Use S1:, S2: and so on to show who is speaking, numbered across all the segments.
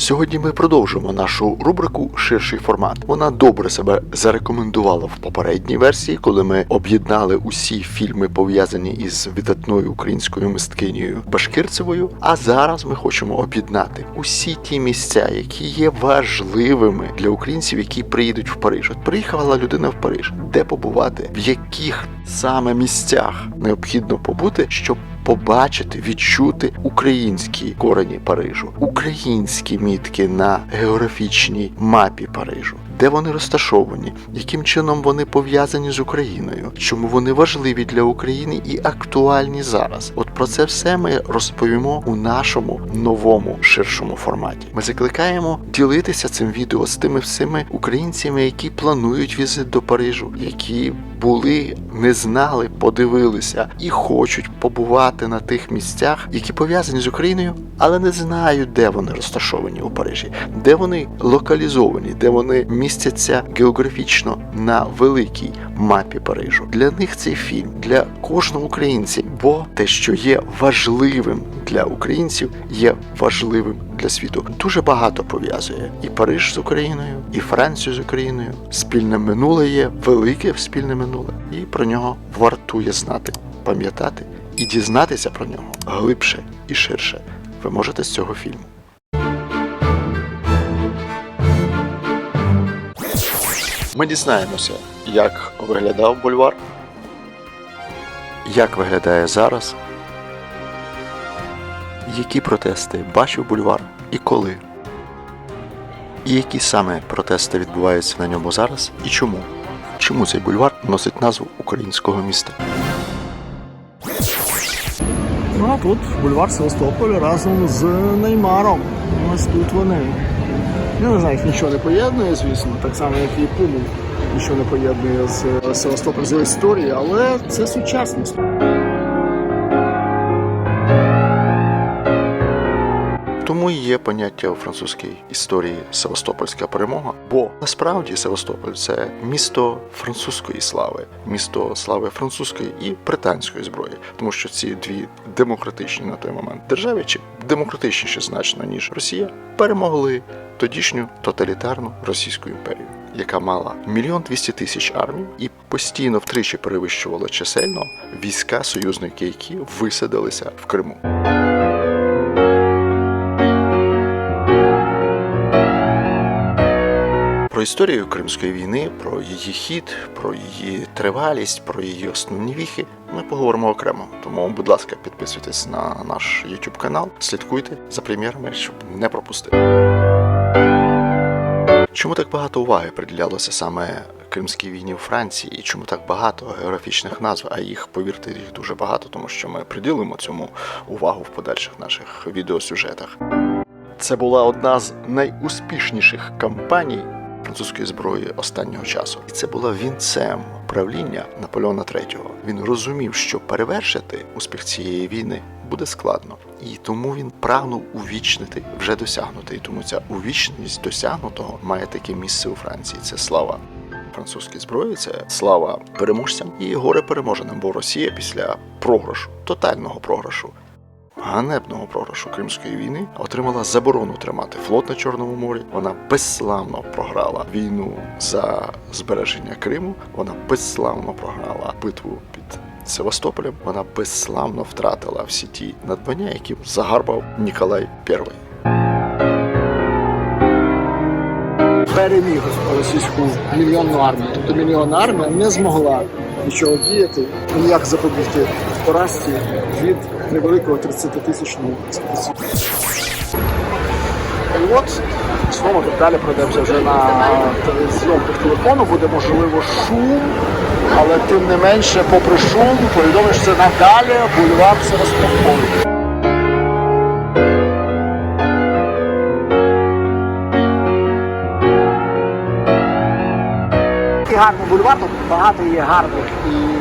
S1: Сьогодні ми продовжимо нашу рубрику Ширший формат. Вона добре себе зарекомендувала в попередній версії, коли ми об'єднали усі фільми пов'язані із видатною українською мисткинею Башкирцевою. А зараз ми хочемо об'єднати усі ті місця, які є важливими для українців, які приїдуть в Париж. От приїхала людина в Париж, де побувати, в яких саме місцях необхідно побути, щоб побачити, відчути українські корені Парижу, українські мітки на географічній мапі Парижу. Де вони розташовані, яким чином вони пов'язані з Україною, чому вони важливі для України і актуальні зараз? От про це все ми розповімо у нашому новому ширшому форматі. Ми закликаємо ділитися цим відео з тими всіми українцями, які планують візит до Парижу, які були, не знали, подивилися і хочуть побувати на тих місцях, які пов'язані з Україною, але не знають, де вони розташовані у Парижі, де вони локалізовані, де вони містяться географічно на великій мапі Парижу. Для них цей фільм для кожного українця, бо те, що є важливим для українців, є важливим для світу. Дуже багато пов'язує і Париж з Україною, і Францію з Україною. Спільне минуле є велике спільне минуле, і про нього вартує знати, пам'ятати і дізнатися про нього глибше і ширше. Ви можете з цього фільму. Ми дізнаємося, як виглядав бульвар, як виглядає зараз, які протести бачив бульвар і коли, і які саме протести відбуваються на ньому зараз і чому. Чому цей бульвар носить назву українського міста?
S2: Ну а тут бульвар Севастополь разом з Неймаром. Ось тут вони. Не знаю, нічого не поєднує, звісно, так само, як і Пуму нічого не поєднує з Севастополь з історії, але це сучасність.
S1: Тому є поняття у французькій історії Севастопольська перемога. Бо насправді Севастополь це місто французької слави, місто слави французької і британської зброї, тому що ці дві демократичні на той момент держави, чи демократичніші значно ніж Росія, перемогли тодішню тоталітарну Російську імперію. Яка мала мільйон двісті тисяч армій і постійно втричі перевищувала чисельно війська союзники, які висадилися в Криму. Історію Кримської війни, про її хід, про її тривалість, про її основні віхи ми поговоримо окремо. Тому, будь ласка, підписуйтесь на наш YouTube канал, слідкуйте за прем'єрами, щоб не пропустити. Чому так багато уваги приділялося саме Кримській війні у Франції? І чому так багато географічних назв? А їх, повірте, їх дуже багато, тому що ми приділимо цьому увагу в подальших наших відеосюжетах. Це була одна з найуспішніших кампаній французької зброї останнього часу, і це було вінцем правління Наполеона III. Він розумів, що перевершити успіх цієї війни буде складно, і тому він прагнув увічнити вже досягнуте. І тому ця увічність досягнутого має таке місце у Франції. Це слава французькій зброї, це слава переможцям і горе переможеним, бо Росія після програшу, тотального програшу ганебного програшу Кримської війни отримала заборону тримати флот на Чорному морі. Вона безславно програла війну за збереження Криму. Вона безславно програла битву під Севастополем. Вона безславно втратила всі ті надбання, які загарбав Ніколай І.
S2: Переміг російську мільйонну армію. Тобто мільйонна армія не змогла нічого діяти, ніяк запобігти поразці від невеликого 30-тисячного експедиції. І от знову далі пройдемося вже на зйомках телефону, буде можливо шум, але тим не менше, попри шум, повідомиш це надалі бульвар Севастополь. Гарний бульвар, тут багато є гарних і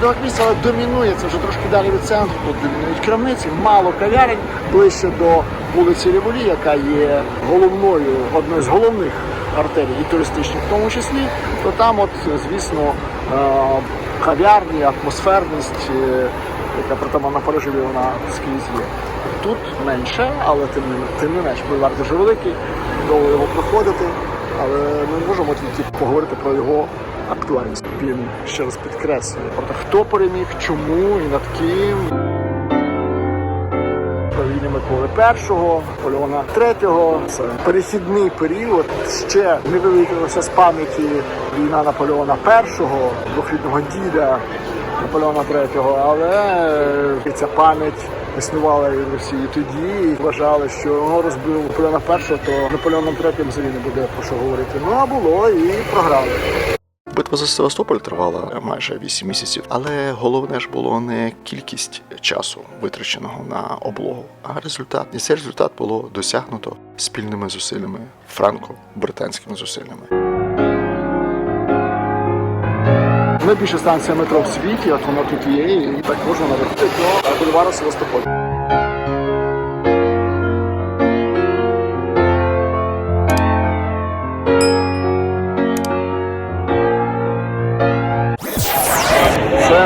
S2: чудових місць, але домінує це вже трошки далі від центру. Тут домінують крамниці, мало кав'ярень ближче до вулиці Револі, яка є головною, одною з головних артерій і туристичних в тому числі. То там, от, звісно, е, кав'ярні, атмосферність, е, яка притаманна Парижеві, вона скрізь є. Тут менше, але тим тим не менш бульвар дуже великий, довго його проходити. Але ми можемо тільки поговорити про його актуальність. Він ще раз підкреслює про те, хто переміг, чому і над ким. Правління Миколи І, Наполеона III. Це перехідний період. Ще не вивітрилася з пам'яті війна Наполеона І, двохрідного діда Наполеона III, але е, ця пам'ять існувала і в Росії тоді. І вважали, що його розбив Наполеона І, то Наполеоном III взагалі не буде про що говорити. Ну а було і програли.
S1: Битва за Севастополь тривала майже 8 місяців, але головне ж було не кількість часу, витраченого на облогу, а результат. І цей результат було досягнуто спільними зусиллями, франко-британськими зусиллями.
S2: Найбільша станція метро в світі, от вона тут є, і так можна навести до бульвару Севастополь.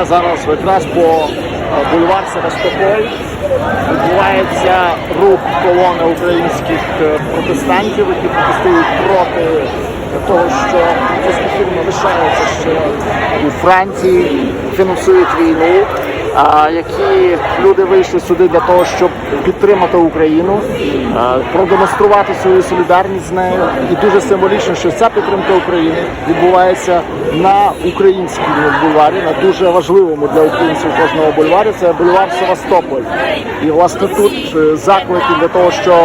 S2: Зараз якраз по е, бульвар Севастополь відбувається рух колони українських е, протестантів, які протестують проти того, що фірми лишаються ще у Франції, фінансують війну. Які люди вийшли сюди для того, щоб підтримати Україну, продемонструвати свою солідарність з нею. І дуже символічно, що ця підтримка України відбувається на українському бульварі, на дуже важливому для українців кожного бульварі. Це бульвар Севастополь. І власне тут е, заклики для того, що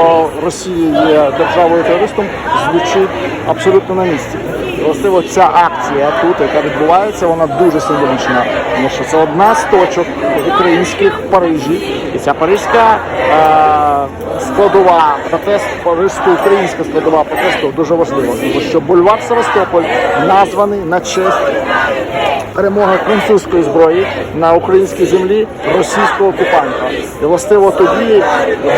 S2: Росія є державою терористом, звучить абсолютно на місці. Властиво ця акція тут, яка відбувається, вона дуже символічна, тому що це одна з точок українських Парижі. І ця паризька е, складова протест, паризько-українська складова протесту дуже важлива, тому що бульвар Севастополь названий на честь перемоги французької зброї на українській землі російського окупанта. І властиво тоді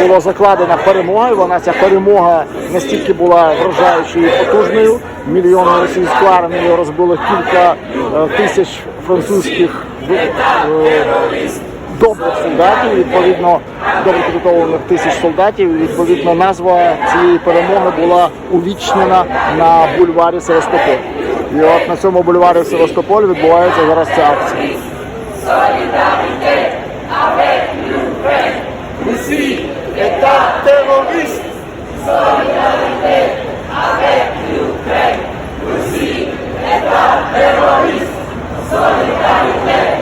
S2: була закладена перемога. і Вона ця перемога настільки була вражаючою і потужною. Мільйони російської армії розбило кілька е, тисяч французьких добрих солдатів, відповідно добре підготовлених тисяч солдатів. Відповідно, назва цієї перемоги була увічнена на бульварі Севастополь. І от на цьому бульварі Севастополь відбувається зараз ця акція.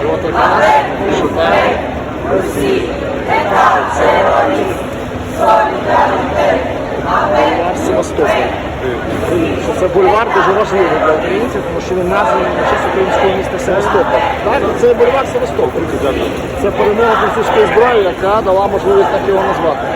S2: І от якраз читає бульвар Севастополь. Що це бульвар дуже важливий для українців, тому що він названий на честь українського міста Севастополь. Так, це бульвар Севастополь. Це перемога французької зброї, яка дала можливість так його назвати.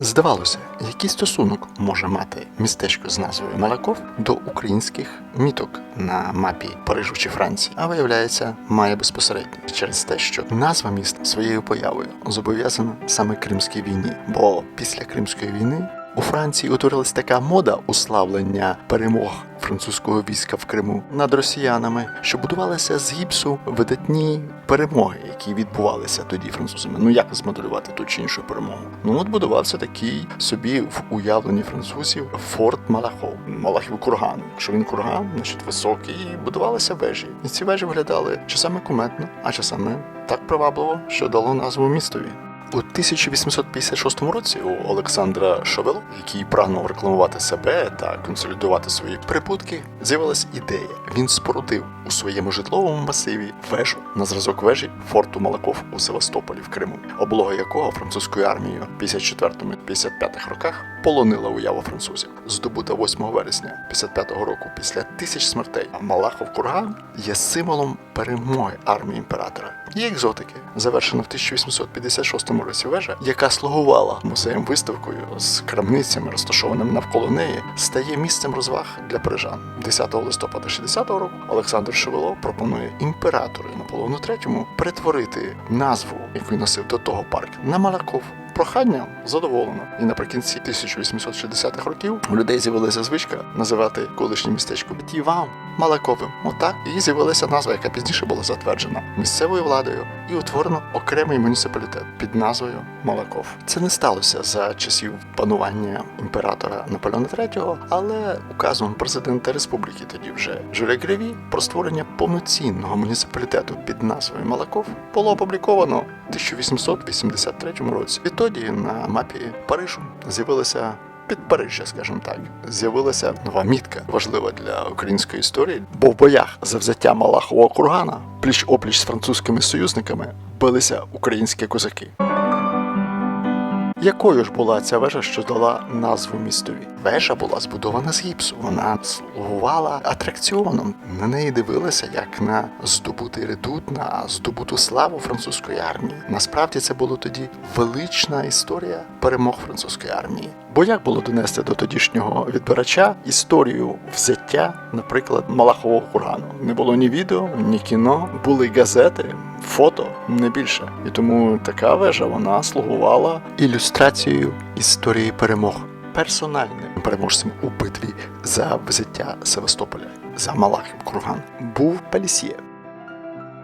S1: Здавалося, який стосунок може мати містечко з назвою Малаков до українських міток на мапі Парижу чи Франції, а виявляється, має безпосередньо через те, що назва міста своєю появою зобов'язана саме Кримській війні, бо після Кримської війни. У Франції утворилась така мода уславлення перемог французького війська в Криму над росіянами, що будувалися з гіпсу видатні перемоги, які відбувалися тоді французами. Ну як змоделювати ту чи іншу перемогу? Ну от будувався такий собі в уявленні французів форт Малахов, Малахів курган. Якщо він курган, значить високий, будувалися вежі. І ці вежі виглядали часами куметно, а часами так привабливо, що дало назву містові. У 1856 році у Олександра Шовело, який прагнув рекламувати себе та консолідувати свої прибутки, з'явилась ідея. Він спорудив у своєму житловому масиві вежу на зразок вежі форту Малаков у Севастополі в Криму, облога якого французькою армією в 54-55 роках полонила уяву французів. Здобута 8 вересня 55-го року після тисяч смертей. Малахов курган є символом перемоги армії імператора. Є екзотики, завершена в 1856 році вежа, яка слугувала музеєм виставкою з крамницями, розташованими навколо неї, стає місцем розваг для парижан. 10 листопада 60-го року Олександр Шевело пропонує імператору Наполеону III перетворити назву, яку носив до того парк, на Малаков. Прохання задоволено. І наприкінці 1860-х років у людей з'явилася звичка називати колишнє містечко Тівам Малаковим. Отак і з'явилася назва, яка пізніше була затверджена місцевою владою і утворено окремий муніципалітет під назвою Малаков. Це не сталося за часів панування імператора Наполеона III, але указом президента республіки тоді вже Жюля Греві про створення повноцінного муніципалітету під назвою Малаков було опубліковано у 1883 році. Відтоді на мапі Парижу з'явилася Підпарижжя, скажімо так, з'явилася нова мітка, важлива для української історії, бо в боях за взяття Малахового кургана пліч опліч з французькими союзниками билися українські козаки. Якою ж була ця вежа, що дала назву містові? Вежа була збудована з гіпсу. Вона слугувала атракціоном. На неї дивилися як на здобутий редут, на здобуту славу французької армії. Насправді це було тоді велична історія перемог французької армії. Бо як було донести до тодішнього відбирача історію взяття, наприклад, Малахового кургану? Не було ні відео, ні кіно, були газети, фото не більше. І тому така вежа вона слугувала ілюстрацією історії перемог. Персональним переможцем у битві за взяття Севастополя за Малахів курган був Пелісьє.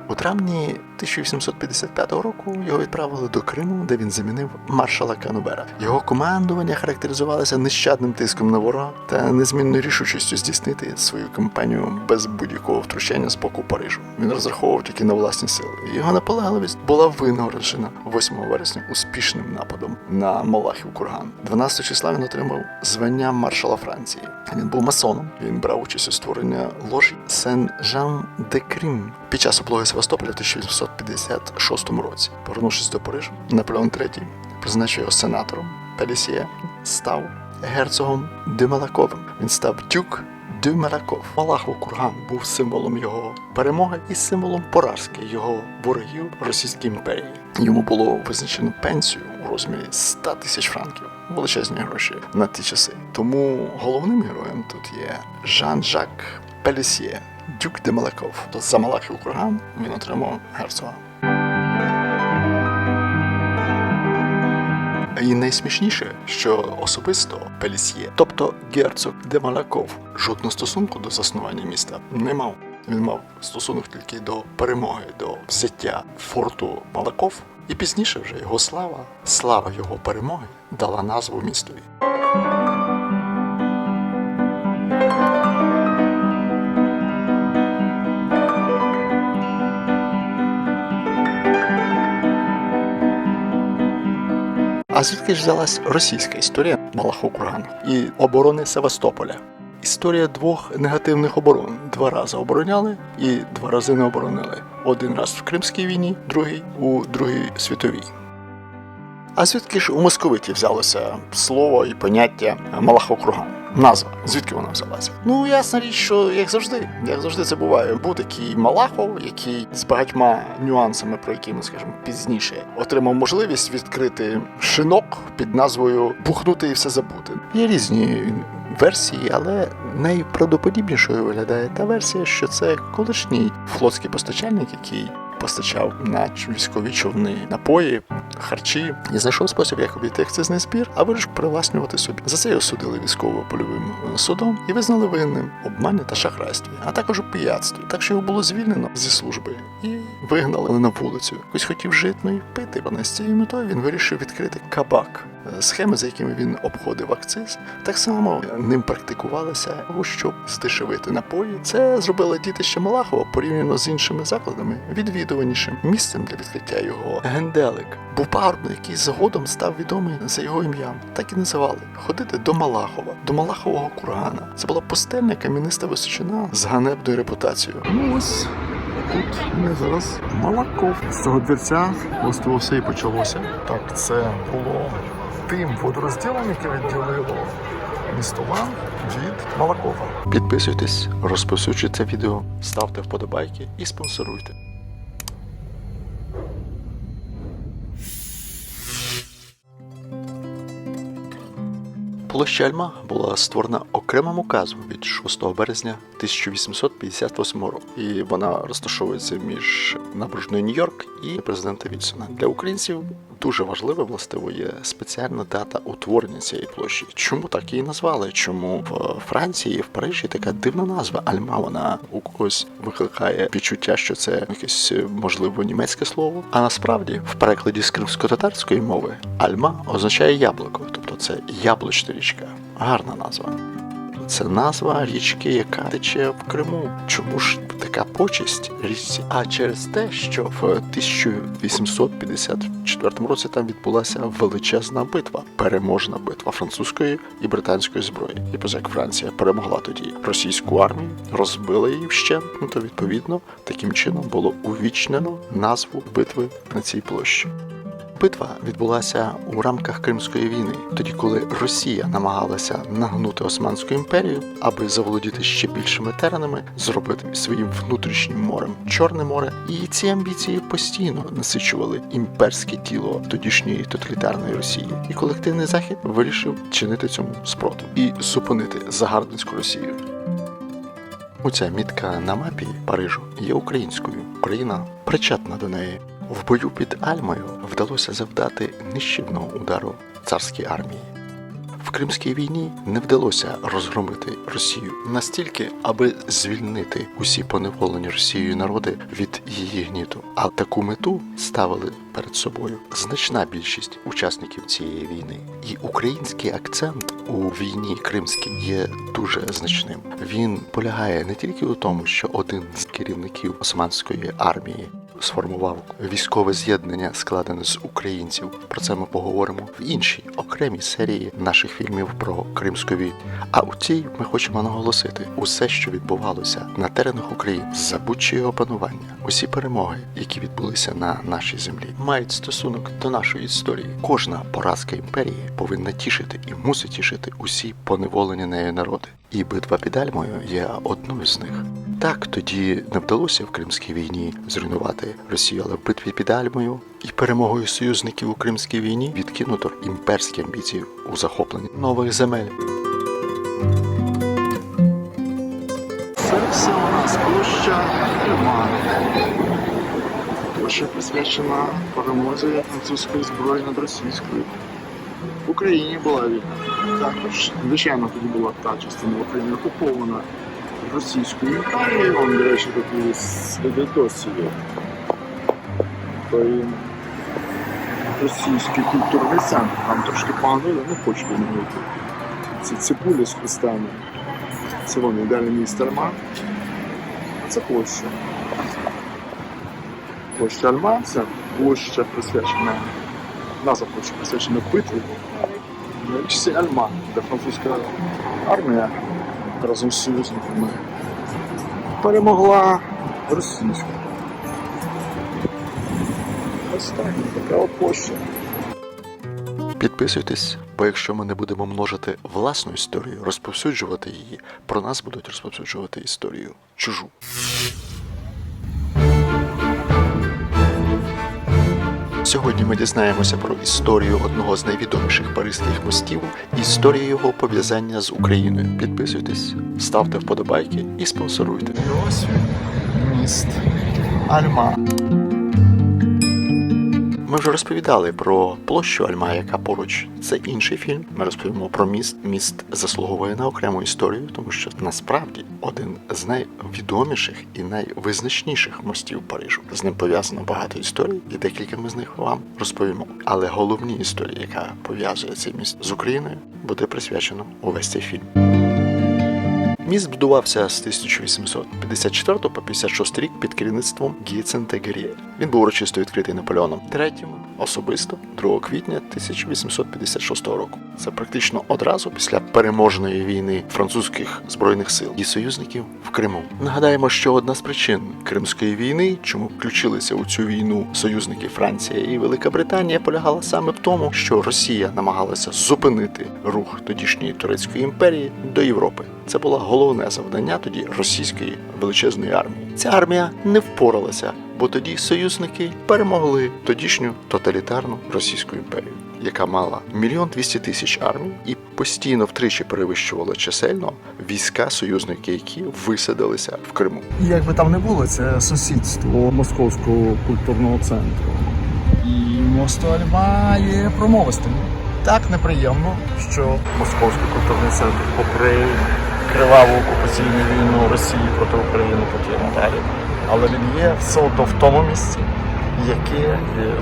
S1: У травні 1855 року його відправили до Криму, де він замінив маршала Канубера. Його командування характеризувалося нещадним тиском на ворога та незмінною рішучістю здійснити свою кампанію без будь-якого втручання з боку Парижу. Він розраховував тільки на власні сили. Його наполегливість була винагороджена 8 вересня успішним нападом на Малахів курган. 12 числа він отримав звання маршала Франції. Він був масоном. Він брав участь у створенні ложі Сен-Жан-де-Крім під час облоги Севастополя в 1856 році. Повернувшись до Парижа, Наполеон III призначив його сенатором. Пелісіє став герцогом Дюмелаковим. Він став дюк Дюмелаков. Малахов курган був символом його перемоги і символом поразки його ворогів Російської імперії. Йому було визначено пенсію у розмірі 100 тисяч франків. Величезні гроші на ті часи. Тому головним героєм тут є Жан-Жак Пелісіє, дюк де Малаков. За Малахів курган він отримав герцога. І найсмішніше, що особисто Пелісьє, тобто герцог де Малаков, жодного стосунку до заснування міста не мав. Він мав стосунок тільки до перемоги, до взяття форту Малаков. І пізніше вже його слава, слава його перемоги дала назву містові. А звідки ж взялась російська історія Малахов кургану і оборони Севастополя? Історія двох негативних оборон. Два рази обороняли і два рази не оборонили. Один раз в Кримській війні, другий у Другій світовій. А звідки ж у московиті взялося слово і поняття Малахов курган? Назва, звідки вона взялася? Ну, ясна річ, що як завжди, як завжди це буває. Був такий Малахов, який з багатьма нюансами, про які ми скажемо пізніше, отримав можливість відкрити шинок під назвою Бухнути і все забути. Є різні версії, але найправдоподібнішою виглядає та версія, що це колишній флотський постачальник, який постачав на військові човни напої, харчі і знайшов спосіб, як обійти акцизний збір, а вирішив привласнювати собі. За це його судили військово-польовим судом і визнали винним обмані та шахрайстві, а також пияцтві. Так що його було звільнено зі служби і вигнали на вулицю. Хтось хотів жити ну і пити. Але з цією метою він вирішив відкрити кабак. Схеми, за якими він обходив акциз, так само ним практикувалося, щоб здешевити напої. Це зробило дітище Малахова порівняно з іншими закладами відвідуванішим місцем для відкриття його генделик. Був який згодом став відомий за його ім'ям. Так і називали ходити до Малахова, до Малахового кургана. Це була пустельна кам'яниста височина з ганебною репутацією. Ну ось тут ми зараз Малаков. З цього двірця все і почалося. Так, це було тим водорозділом, яке відділило місто Лан від Малакова. Підписуйтесь, розповсюджуйте відео, ставте вподобайки і спонсоруйте. Площа Альма була створена окремим указом від 6 березня 1858 року, і вона розташовується між набережною Нью-Йорк і президента Вільсона. Для українців дуже важливо властиво є спеціальна дата утворення цієї площі. Чому так її назвали? Чому в Франції, в Парижі така дивна назва Альма? Вона у когось викликає відчуття, що це якесь можливо німецьке слово. А насправді в перекладі з кримсько-татарської мови Альма означає яблуко, тобто це яблучна річка. Гарна назва. Це назва річки, яка тече в Криму. Чому ж така почесть річці? А через те, що в 1854 році там відбулася величезна битва, переможна битва французької і британської зброї. І поза як Франція перемогла тоді російську армію, розбила її вщент, ну, то відповідно таким чином було увічнено назву битви на цій площі. Битва відбулася у рамках Кримської війни, тоді коли Росія намагалася нагнути Османську імперію, аби заволодіти ще більшими теренами, зробити своїм внутрішнім морем Чорне море, і ці амбіції постійно насичували імперське тіло тодішньої тоталітарної Росії. І колективний захід вирішив чинити цьому спротив і зупинити загарбницьку Росію. Оця мітка на мапі Парижу є українською. Україна причетна до неї. В бою під Альмою вдалося завдати нищівного удару царській армії. В Кримській війні не вдалося розгромити Росію настільки, аби звільнити усі поневолені Росією народи від її гніту. А таку мету ставили перед собою значна більшість учасників цієї війни. І український акцент у війні кримській є дуже значним. Він полягає не тільки у тому, що один з керівників османської армії сформував військове з'єднання, складене з українців. Про це ми поговоримо в іншій окремій серії наших фільмів про Кримську війну. А у цій ми хочемо наголосити усе, що відбувалося на теренах України за будь-чого опанування, усі перемоги, які відбулися на нашій землі, мають стосунок до нашої історії. Кожна поразка імперії повинна тішити і мусить тішити усі поневолені нею народи. І битва під Альмою є одною з них. Так тоді не вдалося в Кримській війні зруйнувати Росію, але в битві під Альмою і перемогою союзників у Кримській війні відкинуто імперські амбіції у захопленні нових земель.
S2: Це все у нас площа Альма. Площа присвячена перемозі французької зброї над російською. В Україні була війна. Також, звичайно, тоді була та частина України окупована російською імперією. Вон, до речі, такий слідотосі є. Той російський культурний центр. Там трошки погано, не хочу відмінити. Ці цибулі з хрестами. Це вони ідеальне місце Альма. Це площа. Площа Альма це площа присвячена. Назва площа присвячена битві річці Альма, де французька армія разом з союзниками перемогла російську. Ось так, така от.
S1: Підписуйтесь, бо якщо ми не будемо множити власну історію, розповсюджувати її, про нас будуть розповсюджувати історію чужу. Сьогодні ми дізнаємося про історію одного з найвідоміших паризьких мостів і історію його пов'язання з Україною. Підписуйтесь, ставте вподобайки і спонсоруйте.
S2: І ось міст Альма.
S1: Ми вже розповідали про площу Альма, яка поруч. Це інший фільм. Ми розповімо про міст. Міст заслуговує на окрему історію, тому що насправді один з найвідоміших і найвизначніших мостів Парижу. З ним пов'язано багато історій, і декілька ми з них вам розповімо. Але головній історії, яка пов'язує цей міст з Україною, буде присвячено увесь цей фільм. Міст будувався з 1854 по 56 рік під керівництвом Гіцента Геріель. Він був урочисто відкритий Наполеоном III особисто 2 квітня 1856 року. Це практично одразу після переможної війни французьких збройних сил і союзників в Криму. Нагадаємо, що одна з причин Кримської війни, чому включилися у цю війну союзники Франція і Велика Британія, полягала саме в тому, що Росія намагалася зупинити рух тодішньої турецької імперії до Європи. Це було головне завдання тоді російської величезної армії. Ця армія не впоралася, бо тоді союзники перемогли тодішню тоталітарну російську імперію. яка мала мільйон двісті тисяч армій і постійно втричі перевищувала чисельно війська союзники, які висадилися в Криму.
S2: І як би там не було, це сусідство Московського культурного центру. І Мостоль має промовистим. Так неприємно, що Московський культурний центр, попри криваву окупаційну війну Росії проти України проти далі. Але він є все одно в тому місці, яке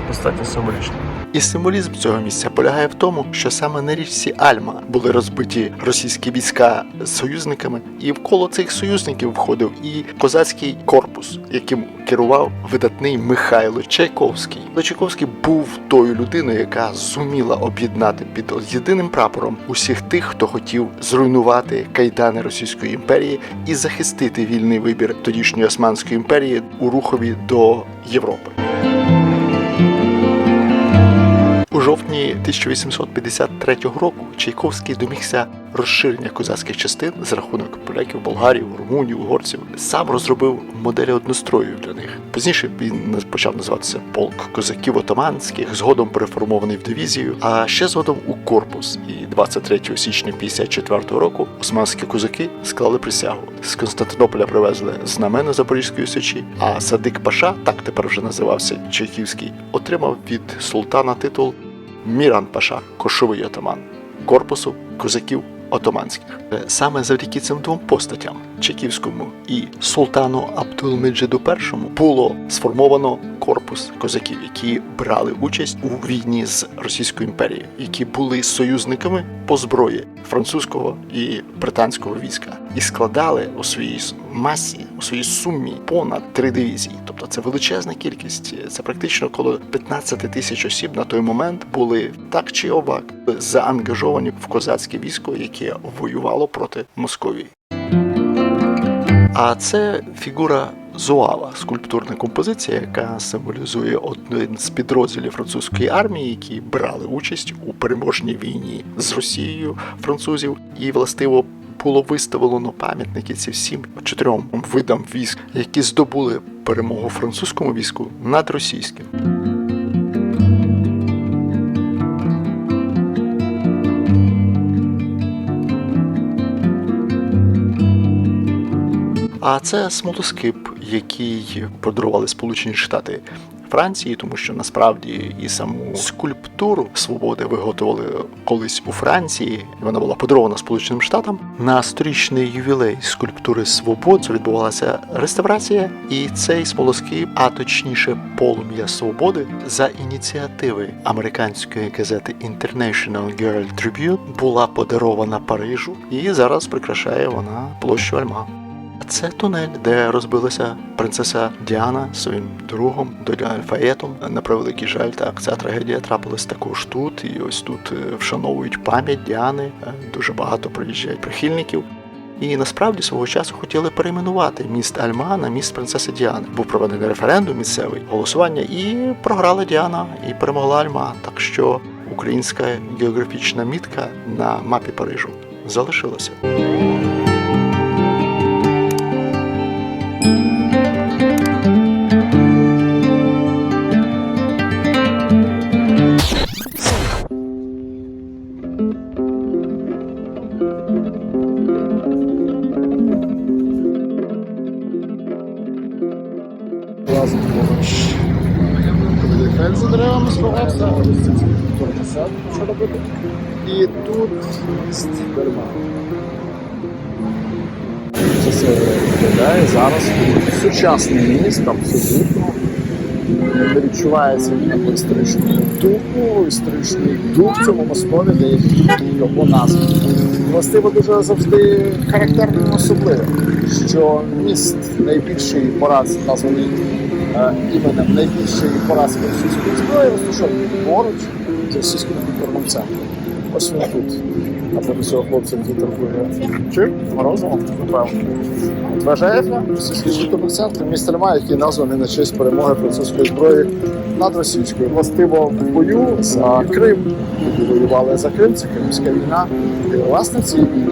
S2: достатньо символічним.
S1: І символізм цього місця полягає в тому, що саме на річці Альма були розбиті російські війська з союзниками, і вколо цих союзників входив і козацький корпус, яким керував видатний Михайло Чайковський. Чайковський був тою людиною, яка зуміла об'єднати під єдиним прапором усіх тих, хто хотів зруйнувати кайдани Російської імперії і захистити вільний вибір тодішньої Османської імперії у рухові до Європи. Жовтні 1853 року Чайковський домігся розширення козацьких частин за рахунок поляків, болгарів, румунів, угорців. Сам розробив моделі одностроїв для них. Пізніше він почав називатися полк козаків отаманських, згодом переформований в дивізію, а ще згодом у корпус. І 23 січня 54 року османські козаки склали присягу. З Константинополя привезли знамена Запорізької сечі, а Садик Паша, так тепер вже називався Чайківський, отримав від султана титул Міран Паша, кошовий отаман корпусу козаків отоманських. Е, Саме завдяки цим двом постатям Чеківському і султану Абдулмеджиду І було сформовано корпус козаків, які брали участь у війні з Російською імперією, які були союзниками по зброї французького і британського війська, і складали у своїй масі, у своїй сумі понад три дивізії. Тобто це величезна кількість. Це практично коло 15 тисяч осіб на той момент були так чи овак заангажовані в козацьке військо, яке воювало проти Московії. А це фігура Зуава, скульптурна композиція, яка символізує один з підрозділів французької армії, які брали участь у переможній війні з Росією французів, і властиво було виставлено пам'ятники ці всім чотирьом видам військ, які здобули перемогу французькому війську над російським. А це смолоскип, який подарували Сполучені Штати Франції, тому що насправді і саму скульптуру свободи виготовили колись у Франції. і Вона була подарована Сполученим Штатам. На сторічний ювілей скульптури свобод відбувалася реставрація, і цей смолоскип, а точніше полум'я свободи, за ініціативи американської газети International Girl Tribune була подарована Парижу, і зараз прикрашає вона площу Альма. Це тунель, де розбилася принцеса Діана своїм другом Доля Альфаєтом. На превеликий жаль, так ця трагедія трапилась також тут. І ось тут е, вшановують пам'ять Діани. Е, Дуже багато приїжджають прихильників. І насправді свого часу хотіли перейменувати міст Альма на міст принцеси Діани. Був проведений референдум місцевий голосування, і програла Діана, і перемогла Альма. Так що українська географічна мітка на мапі Парижу залишилася.
S2: Виглядає зараз сучасний міст, абсолютно. Не відчувається ніякого історичного духу, історичний дух в цьому Москові, де його назва. Властиво дуже завжди характерним і особливим, що міст найбільший пораз названий е, іменем найбільшої поразки російської зброї розташований поруч з російським культурним центром. Ось він тут. До цього хлопця який торгує чим? Морозивом, напевно. Російський культурний центр, місто Льма, який названий на честь перемоги французької зброї над російською. Властиво в бою за Крим. Люди воювали за Крим, це Кримська війна. І власне цій війні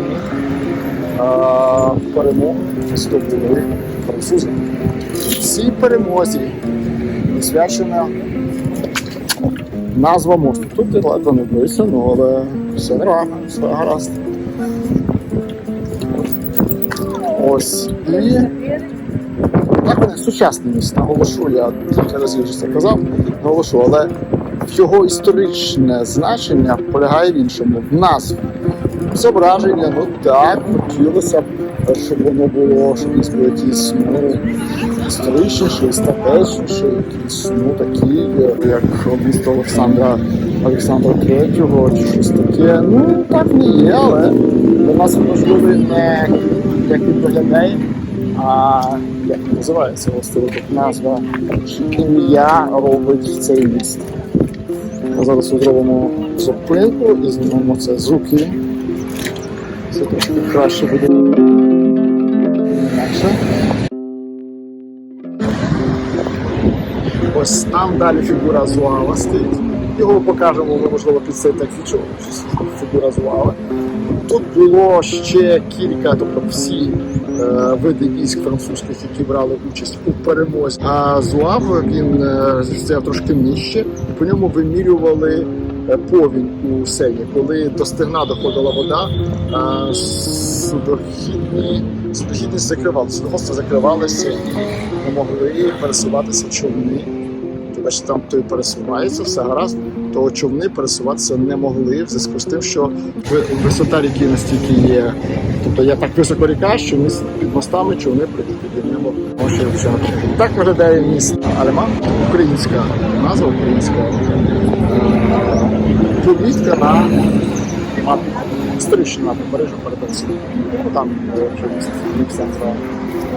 S2: перемогу здобули французи. Цій перемозі присвячена назва мосту. Тут далеко не близько, ну але все нормально, все гаразд. Ось. І так вони сучасний міст, наголошу, я кілька разів вже це казав, наголошу, але його історичне значення полягає в іншому, в нас Зображення, ну так, хотілося б, щоб воно було, щоб десь було якісь ну, історичніші, статечніші, якісь ну такі, як місто Олександра Олександра Третього чи щось таке. Ну так не є, але для нас важливо не як він виглядає, а як він називається властиво тут назва, чи ім'я робить цей міст. Ми зараз зробимо зупинку і знімемо це з руки. Це трошки краще буде. Ось там далі фігура Зуава стоїть. Його покажемо, ми, можливо, під цей так фігура Зуава. Тут було ще кілька, тобто всі е, види військ французьких, які брали участь у перемозі. А Зуав він е, трошки нижче, по ньому вимірювали е, повінь у сені. Коли до стегна доходила вода, е, судохідні, судохідність закривалася, судоходство закривалося і не могли пересуватися човни. Бачиш, там той пересувається, все гаразд, то човни пересуватися не могли в зв'язку з тим, що висота ріки настільки є. Тобто я так високо ріка, що під мостами човни прийти не могли. Ось я все. Так виглядає міст Алеман, українська назва, українська е, помітка на мапі. Історична мапі Парижа перед Ну там вже міст центра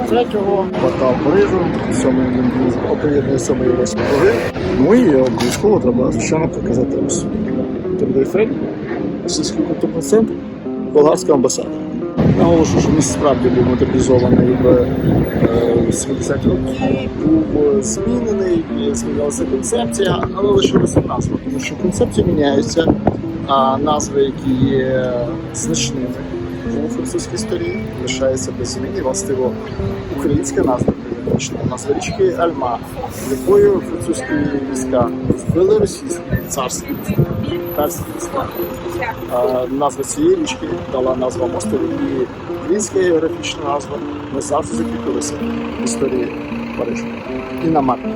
S2: третього, квартал Парижу, сьомий він оповідний сьомий восьмий круги. Ну і обов'язково треба звичайно показати ось. Ейфель, Російський культурний центр, болгарська амбасада. Наголошу, що міст справді був модернізований в е, 70-ті роки, був змінений, змінилася концепція, але лишилася назва, тому що концепції міняються, а назви, які є значними. У французькій історії, лишаються без змін. І, властиво українська назва політична, назва річки Альма, якою французькі війська збили російські царські перські війська. Назва цієї річки дала назва мосту і українська географічна назва. Ми завжди закріпилися в історії Парижа і на мапі.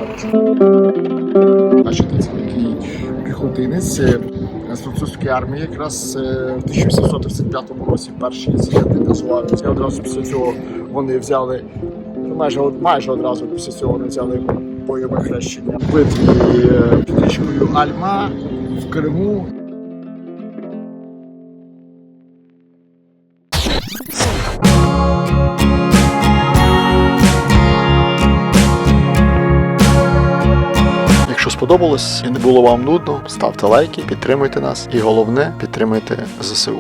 S2: Бачите, це такий піхотинець е, з французької армії, якраз е, в 1835 році перші з'їзди. І одразу після цього вони взяли майже майже одразу після цього вони взяли бойове хрещення битві е, під річкою Альма в Криму.
S1: Сподобалось і не було вам нудно, ставте лайки, підтримуйте нас і головне підтримуйте ЗСУ.